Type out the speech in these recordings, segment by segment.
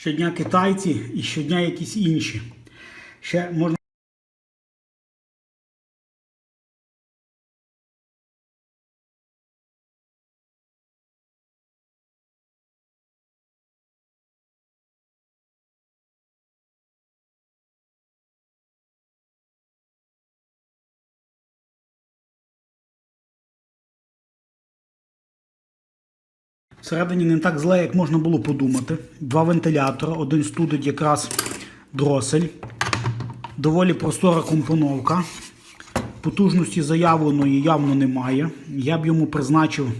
Щодня китайці і щодня якісь інші. Ще можна. Всередині не так зле, як можна було подумати. Два вентилятори, один студить якраз дросель. Доволі простора компоновка. Потужності заявленої явно немає. Я б йому призначив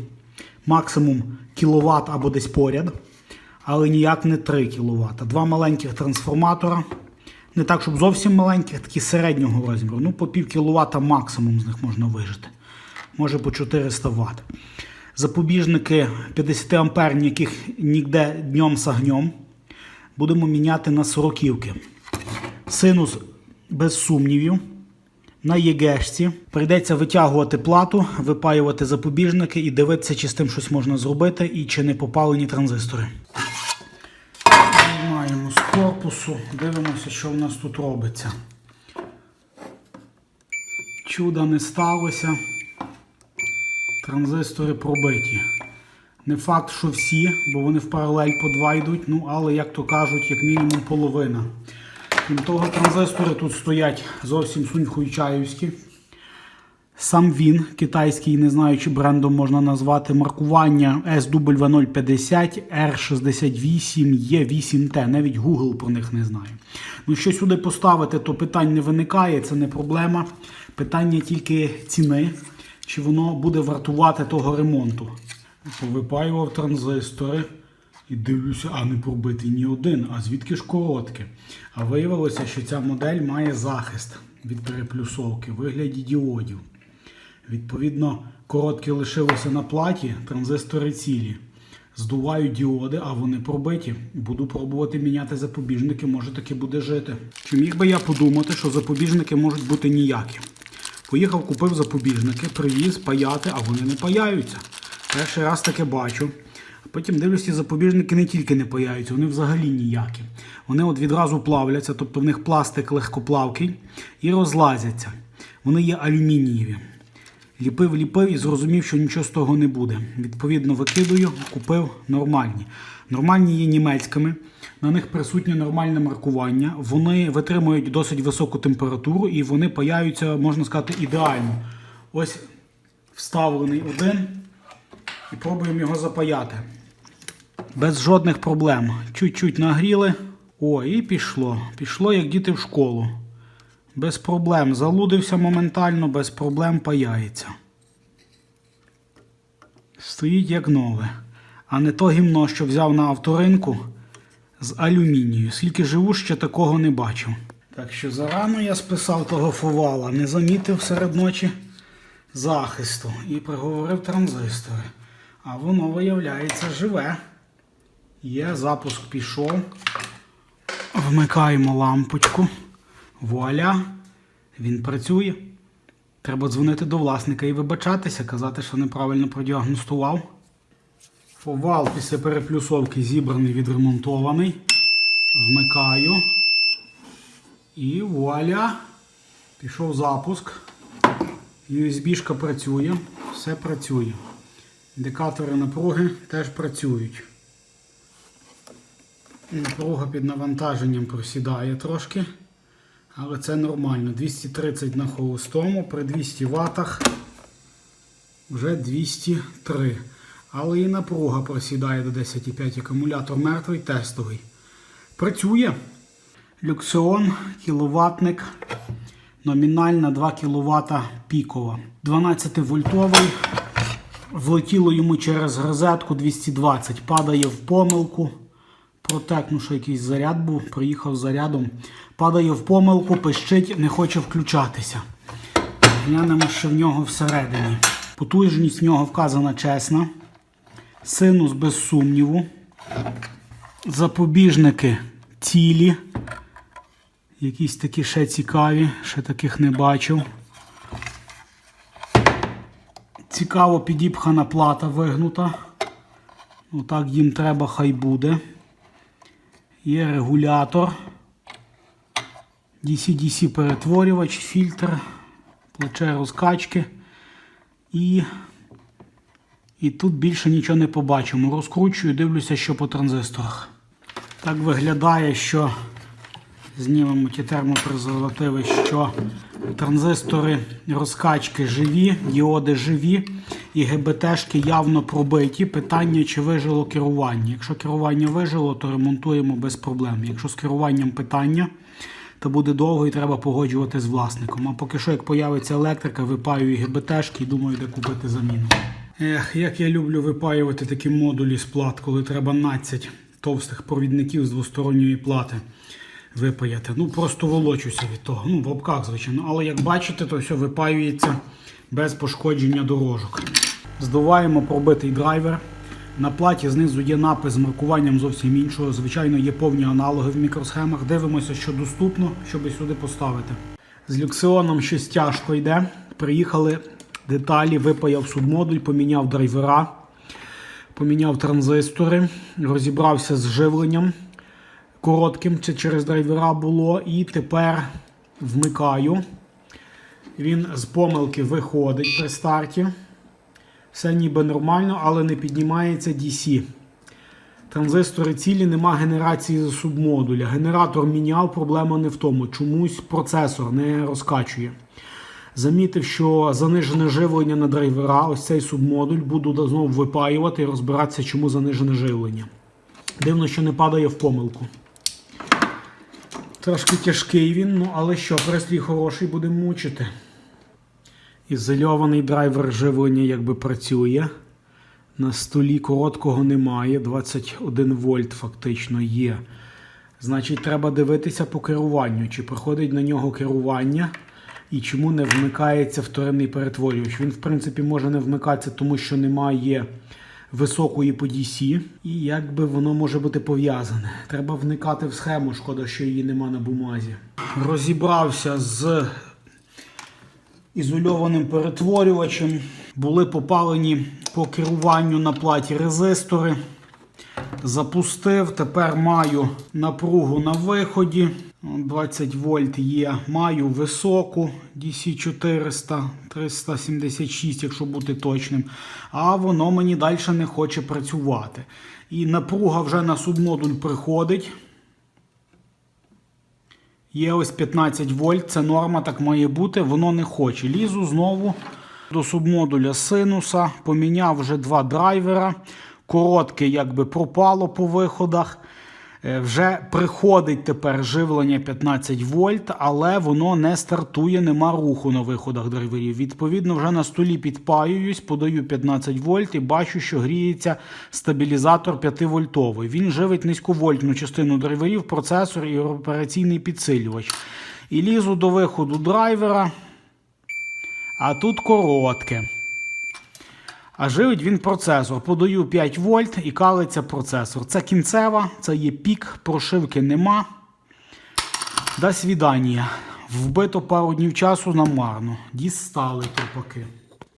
максимум кіловат або десь поряд, але ніяк не 3 кВт. Два маленьких трансформатора. Не так, щоб зовсім маленьких, такі середнього розміру. Ну, по пів кіловата максимум з них можна вижити. Може по 400 Вт. Запобіжники 50 амперні, яких ніде днем з огнем. Будемо міняти на 40 Синус без сумнівів. На ЄГЕшці прийдеться витягувати плату, випаювати запобіжники і дивитися, чи з тим щось можна зробити і чи не попалені транзистори. Знімаємо з корпусу, дивимося, що в нас тут робиться. Чуда не сталося. Транзистори пробиті. Не факт, що всі, бо вони в паралель по два йдуть, ну але, як то кажуть, як мінімум половина. Крім того, транзистори тут стоять зовсім суньхуйчаївські. Сам він, китайський, не знаю, чи брендом можна назвати, маркування SW050, R68, E8T. Навіть Google про них не знає. Ну, що сюди поставити, то питань не виникає, це не проблема. Питання тільки ціни, чи воно буде вартувати того ремонту. Повипаював транзистори. І дивлюся, а не пробитий ні один. А звідки ж коротке? А виявилося, що ця модель має захист від переплюсовки в вигляді діодів. Відповідно, коротке лишилося на платі, транзистори цілі. Здуваю діоди, а вони пробиті. Буду пробувати міняти запобіжники, може таки буде жити. Чи міг би я подумати, що запобіжники можуть бути ніякі? Поїхав, купив запобіжники, привіз, паяти, а вони не паяються. Перший раз таке бачу. Потім дивлюсь, ці запобіжники не тільки не паяються, вони взагалі ніякі. Вони от відразу плавляться, тобто в них пластик легкоплавкий і розлазяться. Вони є алюмінієві. Ліпив, ліпив і зрозумів, що нічого з того не буде. Відповідно, викидаю, купив нормальні. Нормальні є німецькими, на них присутнє нормальне маркування. Вони витримують досить високу температуру і вони паяються, можна сказати, ідеально. Ось вставлений один і пробуємо його запаяти. Без жодних проблем. Чуть-чуть нагріли. О, і пішло. Пішло, як діти в школу. Без проблем. Залудився моментально, без проблем паяється. Стоїть як нове. А не то гімно, що взяв на авторинку з алюмінію. Скільки живу, ще такого не бачив. Так що зарано я списав того фовала, не замітив серед ночі захисту і приговорив транзистори. А воно, виявляється, живе. Є, запуск пішов. Вмикаємо лампочку. Вуаля, він працює. Треба дзвонити до власника і вибачатися, казати, що неправильно продіагностував. Фовал після переплюсовки зібраний, відремонтований. Вмикаю. І вуаля. Пішов запуск. USB-шка працює. Все працює. Індикатори напруги теж працюють. Напруга під навантаженням просідає трошки. Але це нормально. 230 на холостому, при 200 ватах вже 203. Але і напруга просідає до 10,5 акумулятор мертвий, тестовий. Працює. Люксеон, кіловатник. Номінальна 2 кВт пікова. 12 вольтовий. Влетіло йому через розетку 220. Падає в помилку. Протек, ну що якийсь заряд був, приїхав зарядом. Падає в помилку, пищить, не хоче включатися. Глянемо, що в нього всередині. Потужність в нього вказана чесна. Синус без сумніву. Запобіжники цілі. Якісь такі ще цікаві, ще таких не бачив. Цікаво підіпхана плата вигнута. Отак їм треба, хай буде. Є регулятор. DC-DC перетворювач, фільтр, плече розкачки. І, і тут більше нічого не побачимо. Розкручую, дивлюся, що по транзисторах. Так виглядає, що знімемо ті термопрезервативи, що транзистори розкачки живі, діоди живі і ГБТшки явно пробиті. Питання, чи вижило керування. Якщо керування вижило, то ремонтуємо без проблем. Якщо з керуванням питання, то буде довго і треба погоджувати з власником. А поки що, як появиться електрика, випаю і ГБТшки і думаю, де купити заміну. Ех, як я люблю випаювати такі модулі з плат, коли треба 12 товстих провідників з двосторонньої плати випаяти. Ну, просто волочуся від того. Ну, в лапках, звичайно. Але як бачите, то все випаюється без пошкодження дорожок. Здуваємо пробитий драйвер. На платі знизу є напис з маркуванням зовсім іншого. Звичайно, є повні аналоги в мікросхемах. Дивимося, що доступно, щоб сюди поставити. З люксіоном щось тяжко йде. Приїхали деталі, випаяв субмодуль, поміняв драйвера, поміняв транзистори, розібрався з живленням коротким, це через драйвера було. І тепер вмикаю. Він з помилки виходить при старті. Все ніби нормально, але не піднімається DC. Транзистори цілі, нема генерації з субмодуля. Генератор міняв, проблема не в тому. Чомусь процесор не розкачує. Замітив, що занижене живлення на драйвера, ось цей субмодуль, буду знову випаювати і розбиратися, чому занижене живлення. Дивно, що не падає в помилку. Трошки тяжкий він, ну але що, пристрій хороший, будемо мучити. Ізольований драйвер живлення якби працює. На столі короткого немає. 21 вольт фактично є. Значить, треба дивитися по керуванню, чи проходить на нього керування і чому не вмикається вторинний перетворювач. Він, в принципі, може не вмикатися, тому що немає високої по DC. І як би воно може бути пов'язане. Треба вникати в схему, шкода, що її нема на бумазі. Розібрався з ізольованим перетворювачем. Були попалені по керуванню на платі резистори. Запустив. Тепер маю напругу на виході. 20 вольт є. Маю високу DC 400, 376, якщо бути точним. А воно мені далі не хоче працювати. І напруга вже на субмодуль приходить. Є ось 15 вольт, це норма, так має бути, воно не хоче. Лізу знову до субмодуля синуса, поміняв вже два драйвера. Коротке якби пропало по виходах. Е, Вже приходить тепер живлення 15 вольт, але воно не стартує, нема руху на виходах драйверів. Відповідно, вже на столі підпаююсь, подаю 15 вольт і бачу, що гріється стабілізатор 5 вольтовий. Він живить низьковольтну частину драйверів, процесор і операційний підсилювач. І лізу до виходу драйвера, а тут коротке. А живить він процесор. Подаю 5 вольт і калиться процесор. Це кінцева, це є пік, прошивки нема. До свідання. Вбито пару днів часу намарно. Дістали тупаки.